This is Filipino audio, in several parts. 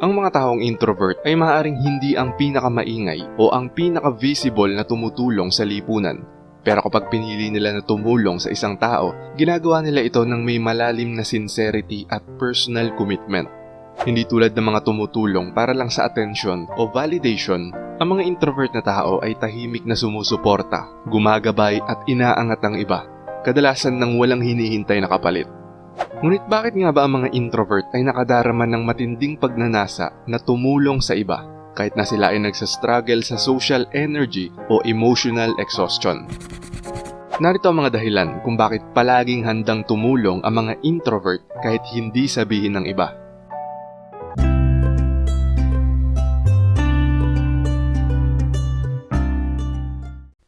Ang mga taong introvert ay maaaring hindi ang pinakamaingay o ang pinaka-visible na tumutulong sa lipunan. Pero kapag pinili nila na tumulong sa isang tao, ginagawa nila ito ng may malalim na sincerity at personal commitment. Hindi tulad ng mga tumutulong para lang sa attention o validation, ang mga introvert na tao ay tahimik na sumusuporta, gumagabay at inaangat ang iba, kadalasan ng walang hinihintay na kapalit. Ngunit bakit nga ba ang mga introvert ay nakadarama ng matinding pagnanasa na tumulong sa iba kahit na sila ay nagsastruggle sa social energy o emotional exhaustion? Narito ang mga dahilan kung bakit palaging handang tumulong ang mga introvert kahit hindi sabihin ng iba.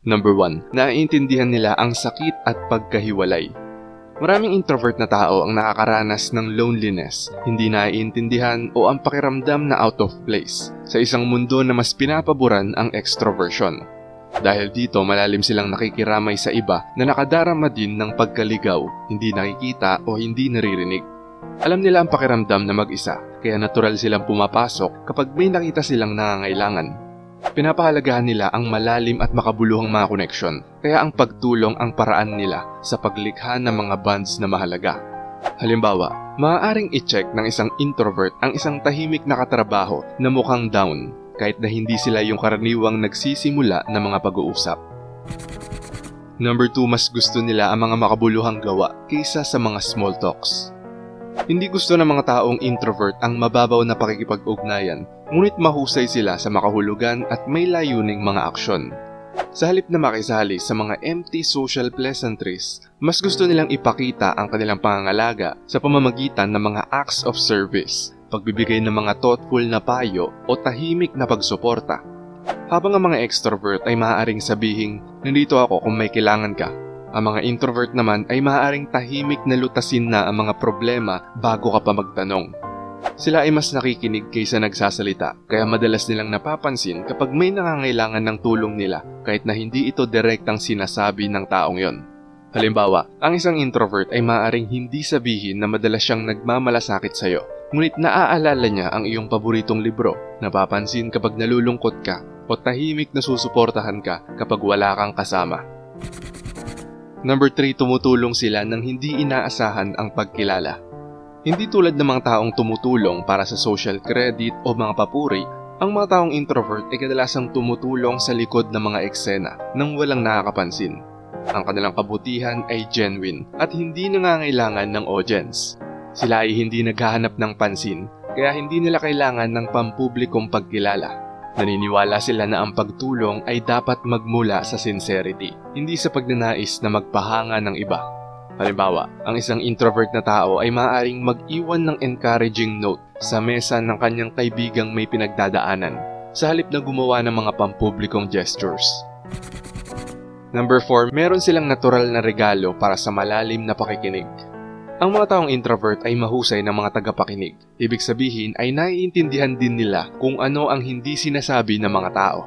Number 1. Naiintindihan nila ang sakit at pagkahiwalay. Maraming introvert na tao ang nakakaranas ng loneliness, hindi naiintindihan o ang pakiramdam na out of place sa isang mundo na mas pinapaboran ang extroversion. Dahil dito malalim silang nakikiramay sa iba na nakadarama din ng pagkaligaw, hindi nakikita o hindi naririnig. Alam nila ang pakiramdam na mag-isa, kaya natural silang pumapasok kapag may nakita silang nangangailangan. Pinapahalagahan nila ang malalim at makabuluhang mga koneksyon, kaya ang pagtulong ang paraan nila sa paglikha ng mga bonds na mahalaga. Halimbawa, maaaring i-check ng isang introvert ang isang tahimik na katrabaho na mukhang down kahit na hindi sila yung karaniwang nagsisimula ng mga pag-uusap. Number 2, mas gusto nila ang mga makabuluhang gawa kaysa sa mga small talks. Hindi gusto ng mga taong introvert ang mababaw na pakikipag-ugnayan, ngunit mahusay sila sa makahulugan at may layuning mga aksyon. Sa halip na makisali sa mga empty social pleasantries, mas gusto nilang ipakita ang kanilang pangangalaga sa pamamagitan ng mga acts of service, pagbibigay ng mga thoughtful na payo o tahimik na pagsuporta. Habang ang mga extrovert ay maaaring sabihing, nandito ako kung may kailangan ka, ang mga introvert naman ay maaaring tahimik na lutasin na ang mga problema bago ka pa magtanong. Sila ay mas nakikinig kaysa nagsasalita, kaya madalas nilang napapansin kapag may nangangailangan ng tulong nila kahit na hindi ito direktang sinasabi ng taong yon. Halimbawa, ang isang introvert ay maaaring hindi sabihin na madalas siyang nagmamalasakit sa'yo, ngunit naaalala niya ang iyong paboritong libro, napapansin kapag nalulungkot ka, o tahimik na susuportahan ka kapag wala kang kasama. Number 3, tumutulong sila nang hindi inaasahan ang pagkilala. Hindi tulad ng mga taong tumutulong para sa social credit o mga papuri, ang mga taong introvert ay kadalasang tumutulong sa likod ng mga eksena nang walang nakakapansin. Ang kanilang kabutihan ay genuine at hindi nangangailangan ng audience. Sila ay hindi naghahanap ng pansin, kaya hindi nila kailangan ng pampublikong pagkilala. Naniniwala sila na ang pagtulong ay dapat magmula sa sincerity, hindi sa pagnanais na magpahanga ng iba. Halimbawa, ang isang introvert na tao ay maaaring mag-iwan ng encouraging note sa mesa ng kanyang kaibigang may pinagdadaanan, sa halip na gumawa ng mga pampublikong gestures. Number 4, meron silang natural na regalo para sa malalim na pakikinig. Ang mga taong introvert ay mahusay ng mga tagapakinig. Ibig sabihin ay naiintindihan din nila kung ano ang hindi sinasabi ng mga tao.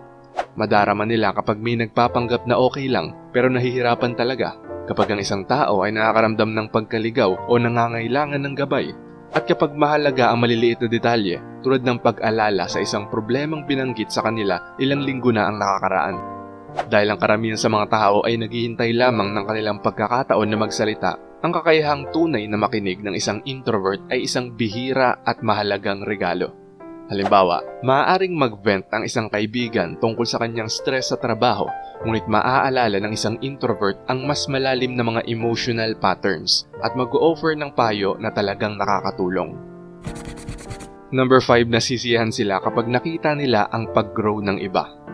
Madarama nila kapag may nagpapanggap na okay lang pero nahihirapan talaga. Kapag ang isang tao ay nakakaramdam ng pagkaligaw o nangangailangan ng gabay. At kapag mahalaga ang maliliit na detalye tulad ng pag-alala sa isang problemang binanggit sa kanila ilang linggo na ang nakakaraan. Dahil ang karamihan sa mga tao ay naghihintay lamang ng kanilang pagkakataon na magsalita, ang kakayahang tunay na makinig ng isang introvert ay isang bihira at mahalagang regalo. Halimbawa, maaaring mag-vent ang isang kaibigan tungkol sa kanyang stress sa trabaho, ngunit maaalala ng isang introvert ang mas malalim na mga emotional patterns at mag-offer ng payo na talagang nakakatulong. Number 5, nasisiyahan sila kapag nakita nila ang pag-grow ng iba.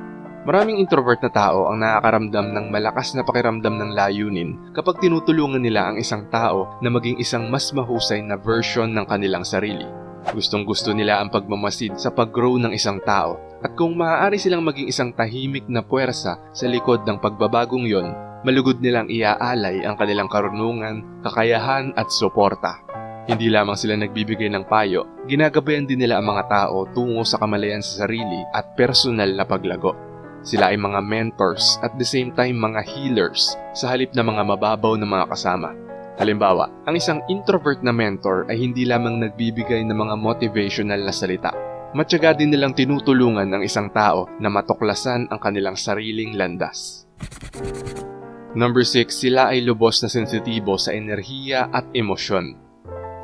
Maraming introvert na tao ang nakakaramdam ng malakas na pakiramdam ng layunin kapag tinutulungan nila ang isang tao na maging isang mas mahusay na version ng kanilang sarili. Gustong gusto nila ang pagmamasid sa pag-grow ng isang tao at kung maaari silang maging isang tahimik na puwersa sa likod ng pagbabagong yon, malugod nilang iaalay ang kanilang karunungan, kakayahan at suporta. Hindi lamang sila nagbibigay ng payo, ginagabayan din nila ang mga tao tungo sa kamalayan sa sarili at personal na paglago. Sila ay mga mentors at the same time mga healers sa halip na mga mababaw na mga kasama. Halimbawa, ang isang introvert na mentor ay hindi lamang nagbibigay ng mga motivational na salita. matyaga din nilang tinutulungan ng isang tao na matuklasan ang kanilang sariling landas. Number 6, sila ay lubos na sensitibo sa enerhiya at emosyon.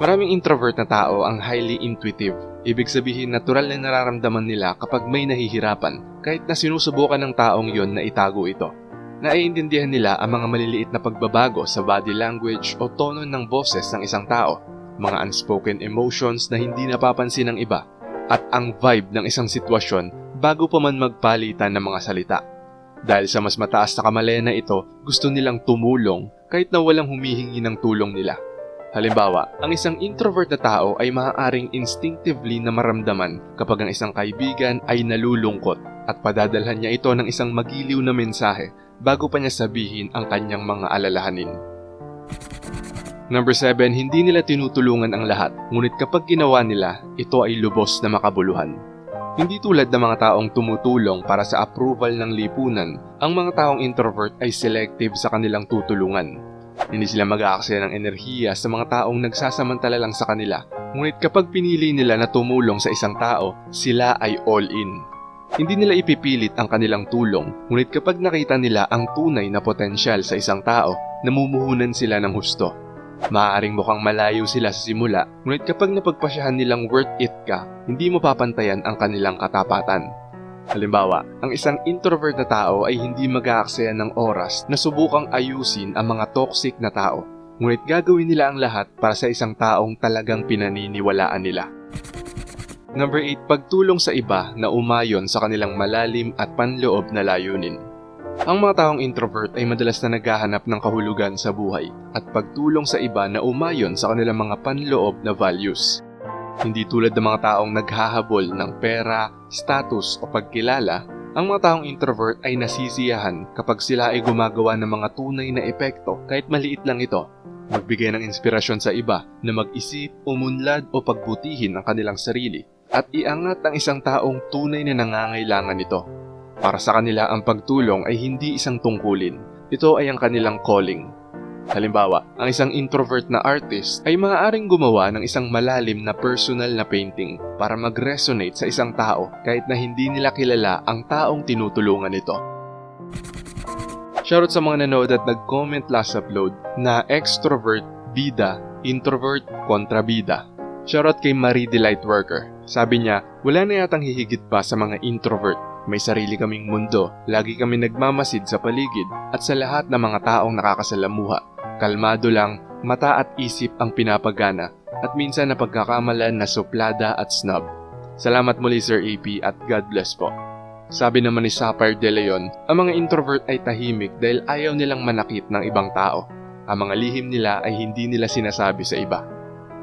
Maraming introvert na tao ang highly intuitive. Ibig sabihin natural na nararamdaman nila kapag may nahihirapan kahit na sinusubukan ng taong yon na itago ito. Naiintindihan nila ang mga maliliit na pagbabago sa body language o tono ng boses ng isang tao, mga unspoken emotions na hindi napapansin ng iba, at ang vibe ng isang sitwasyon bago pa man magpalitan ng mga salita. Dahil sa mas mataas na kamalayan na ito, gusto nilang tumulong kahit na walang humihingi ng tulong nila. Halimbawa, ang isang introvert na tao ay maaaring instinctively na maramdaman kapag ang isang kaibigan ay nalulungkot at padadalhan niya ito ng isang magiliw na mensahe bago pa niya sabihin ang kanyang mga alalahanin. Number 7, hindi nila tinutulungan ang lahat, ngunit kapag ginawa nila, ito ay lubos na makabuluhan. Hindi tulad ng mga taong tumutulong para sa approval ng lipunan, ang mga taong introvert ay selective sa kanilang tutulungan. Hindi sila mag-aaksaya ng enerhiya sa mga taong nagsasamantala lang sa kanila, ngunit kapag pinili nila na tumulong sa isang tao, sila ay all in. Hindi nila ipipilit ang kanilang tulong, ngunit kapag nakita nila ang tunay na potensyal sa isang tao, namumuhunan sila ng husto. Maaaring mukhang malayo sila sa simula, ngunit kapag napagpasyahan nilang worth it ka, hindi mo papantayan ang kanilang katapatan. Halimbawa, ang isang introvert na tao ay hindi mag-aaksaya ng oras na subukang ayusin ang mga toxic na tao, ngunit gagawin nila ang lahat para sa isang taong talagang pinaniniwalaan nila. Number 8, pagtulong sa iba na umayon sa kanilang malalim at panloob na layunin. Ang mga taong introvert ay madalas na naghahanap ng kahulugan sa buhay at pagtulong sa iba na umayon sa kanilang mga panloob na values. Hindi tulad ng mga taong naghahabol ng pera, status o pagkilala, ang mga taong introvert ay nasisiyahan kapag sila ay gumagawa ng mga tunay na epekto kahit maliit lang ito. Magbigay ng inspirasyon sa iba na mag-isip, umunlad o pagbutihin ang kanilang sarili at iangat ang isang taong tunay na nangangailangan nito. Para sa kanila ang pagtulong ay hindi isang tungkulin. Ito ay ang kanilang calling. Halimbawa, ang isang introvert na artist ay maaaring gumawa ng isang malalim na personal na painting para mag-resonate sa isang tao kahit na hindi nila kilala ang taong tinutulungan nito. Shoutout sa mga nanood at nag-comment last upload na extrovert, bida, introvert, kontra bida. Shoutout kay Marie Delight Worker. Sabi niya, wala na yatang hihigit pa sa mga introvert may sarili kaming mundo, lagi kami nagmamasid sa paligid at sa lahat ng mga taong nakakasalamuha. Kalmado lang, mata at isip ang pinapagana at minsan napagkakamalan na suplada at snub. Salamat muli Sir AP at God bless po. Sabi naman ni Sapphire De Leon, ang mga introvert ay tahimik dahil ayaw nilang manakit ng ibang tao. Ang mga lihim nila ay hindi nila sinasabi sa iba.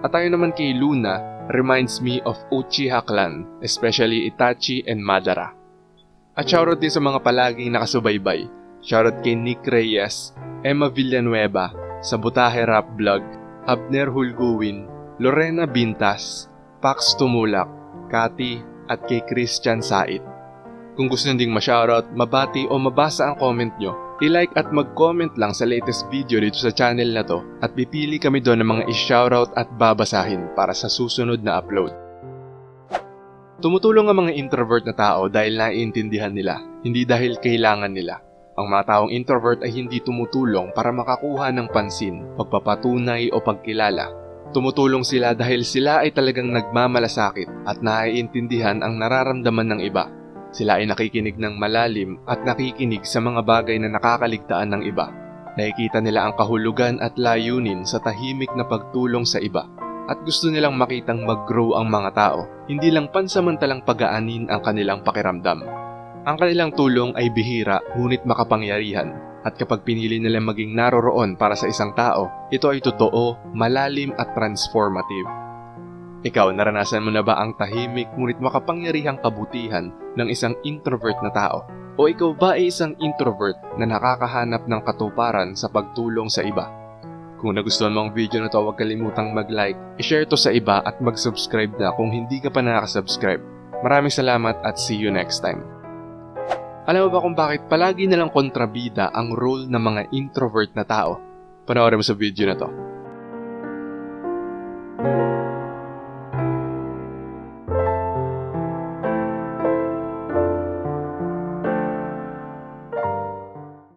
At tayo naman kay Luna reminds me of Uchiha clan, especially Itachi and Madara. At shoutout din sa mga palaging nakasubaybay. Shoutout kay Nick Reyes, Emma Villanueva, sa Butahe Rap Vlog, Abner Hulguwin, Lorena Bintas, Pax Tumulak, Kati, at kay Christian Sait. Kung gusto nyo ding ma-shoutout, mabati o mabasa ang comment nyo, i-like at mag-comment lang sa latest video dito sa channel na to at pipili kami doon ng mga i-shoutout at babasahin para sa susunod na upload. Tumutulong ang mga introvert na tao dahil naiintindihan nila, hindi dahil kailangan nila. Ang mga taong introvert ay hindi tumutulong para makakuha ng pansin, pagpapatunay o pagkilala. Tumutulong sila dahil sila ay talagang nagmamalasakit at naiintindihan ang nararamdaman ng iba. Sila ay nakikinig ng malalim at nakikinig sa mga bagay na nakakaligtaan ng iba. Nakikita nila ang kahulugan at layunin sa tahimik na pagtulong sa iba at gusto nilang makitang mag-grow ang mga tao, hindi lang pansamantalang pagaanin ang kanilang pakiramdam. Ang kanilang tulong ay bihira ngunit makapangyarihan at kapag pinili nila maging naroroon para sa isang tao, ito ay totoo, malalim at transformative. Ikaw, naranasan mo na ba ang tahimik ngunit makapangyarihang kabutihan ng isang introvert na tao? O ikaw ba ay isang introvert na nakakahanap ng katuparan sa pagtulong sa iba? Kung nagustuhan mo ang video na to, huwag kalimutang mag-like, i-share to sa iba at mag-subscribe na kung hindi ka pa nakaka-subscribe. Maraming salamat at see you next time. Alam mo ba kung bakit palagi nalang kontrabida ang role ng mga introvert na tao? Panoorin mo sa video na to.